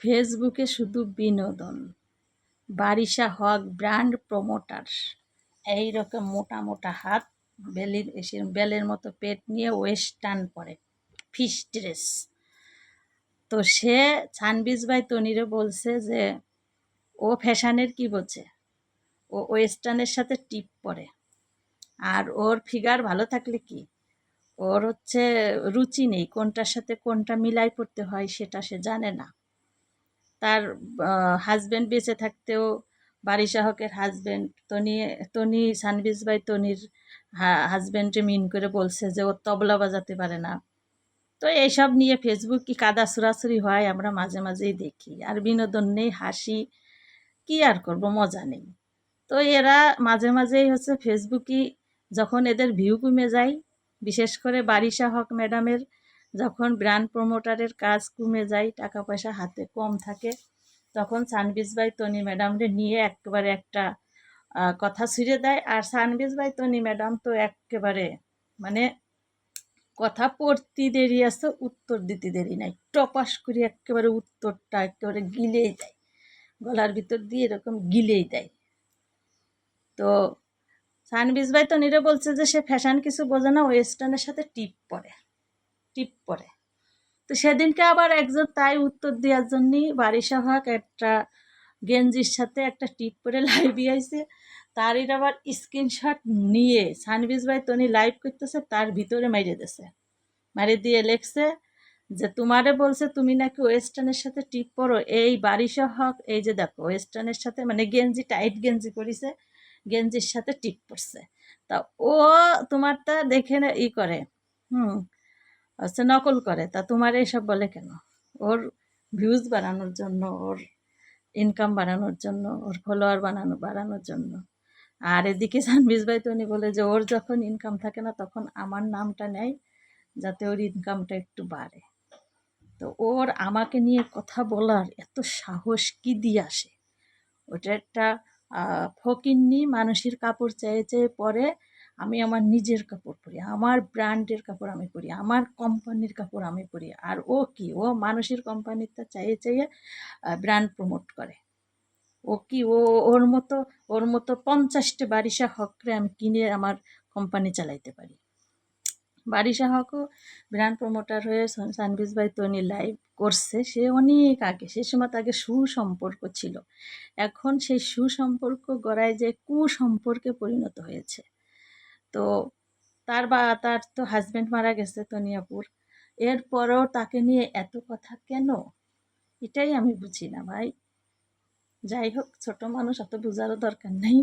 ফেসবুকে শুধু বিনোদন। Barisha Haque brand promoter. এই রকম মোটা মোটা হাত, বেলির বেলের মতো পেট নিয়ে ওয়েস্টার্ন পরে। ফিস ড্রেস। তো সে ছানবিজ ভাই তনিরে বলছে যে, ও ফ্যাশানের কি বোঝে ও ওয়েস্টার্নের সাথে টিপ পরে। আর ওর ফিগার ভালো থাকলে কি? ওর হচ্ছে রুচি নেই। কোনটার সাথে কোনটা মিলাই পড়তে হয় সেটা সে জানে না। তার হাজব্যান্ড বেঁচে থাকতেও বাড়ি শাহকের হাজব্যান্ড তনি তনি সানবিজ ভাই তনির হাজব্যান্ডে মিন করে বলছে যে ও তবলা বাজাতে পারে না। তো এইসব নিয়ে ফেসবুক কি কাদা সুরাসুরি হয় আমরা মাঝে মাঝেই দেখি। আর বিনোদন নেই, হাসি, কি আর করব, মজা নেই। তো এরা মাঝে মাঝেই হচ্ছে ফেসবুকই যখন এদের ভিউ কমে যায়, বিশেষ করে বারিশা হক ম্যাডামের যখন ব্র্যান্ড প্রমোটারের কাজ কমে যায় টাকা পয়সা হাতে কম থাকে, তখন সানবিজ ভাই, তনি ম্যাডামরে নিয়ে একেবারে একটা কথা ছিঁড়ে দেয়। আর সানবিজ ভাই, তনি ম্যাডাম তো একেবারে মানে কথা পড়তে দেরি আছে, উত্তর দিতে দেরি নাই। টপাস করে একেবারে উত্তরটা একেবারে গিলেই দেয়। গলার ভিতর দিয়ে এরকম গিলেই দেয়। তো সানবিজ ভাই তো নিরে বলছে যে সে ফ্যাশন কিছু বোঝে না, ওয়েস্টার্নের সাথে টিপ পরে। টিপ পরে। তো সেদিনকে আবার একজন তাই উত্তর দেওয়ার জন্যই বারিশা হক একটা গেঞ্জির সাথে একটা টিপ পরে লাইভে আইছে। তারই আবার স্ক্রিনশট নিয়ে সানবিজ ভাই তনি লাইভ করতেছে, তার ভিতরে মাইরে দিছে। মারি দিয়ে লেখছে যে, তোমারে বলছে তুমি নাকি ওয়েস্টার্নের সাথে টিপ পরো। এই বারিশা হক এই যে দেখো ওয়েস্টার্নের সাথে মানে গেঞ্জি টাইট গেঞ্জি করিছে গেঞ্জির সাথে টিপ পড়ছে তা ও তোমারটা দেখে না, ই করে, হুম হচ্ছে নকল করে। তা তোমার এইসব বলে কেন? ওর ভিউজ বাড়ানোর জন্য, ওর ইনকাম বাড়ানোর জন্য, ওর ফলোয়ার বানানো, বাড়ানোর জন্য। আর এদিকে সানবিজ ভাই তনি বলে যে, ওর যখন ইনকাম থাকে না, তখন আমার নামটা নেয় যাতে ওর ইনকামটা একটু বাড়ে। তো ওর আমাকে নিয়ে কথা বলার এত সাহস কি দিয়ে আসে? ওটা একটা ফকিন্নি মানুষের কাপড় চেয়ে চেয়ে পরে আমি আমার নিজের কাপড় পরি, আমার ব্র্যান্ডের কাপড় আমি পরি, আমার কোম্পানির কাপড় আমি পরি। আর ও কি? ও মানুষের কোম্পানিটা চাইয়ে চাইয়ে ব্র্যান্ড প্রমোট করে। ও কি? ও, ওর মতো ওর মতো পঞ্চাশটা বারিশা হকরে আমি কিনে আমার কোম্পানি চালাইতে পারি। বারিশা হকও ব্র্যান্ড প্রমোটার হয়ে সানবিজ ভাই তনি লাইভ করছে। সে অনেক আগে, সে সময় আগে সুসম্পর্ক ছিল। এখন সেই সুসম্পর্ক গড়ায় যে কুসম্পর্কে পরিণত হয়েছে। তো তার বা, তার তো হাজব্যান্ড মারা গেছে তনিয়াপুর। এরপরও তাকে নিয়ে এত কথা কেন? এটাই আমি বুঝি না ভাই। যাই হোক, ছোট মানুষ, অত বোঝারও দরকার নেই।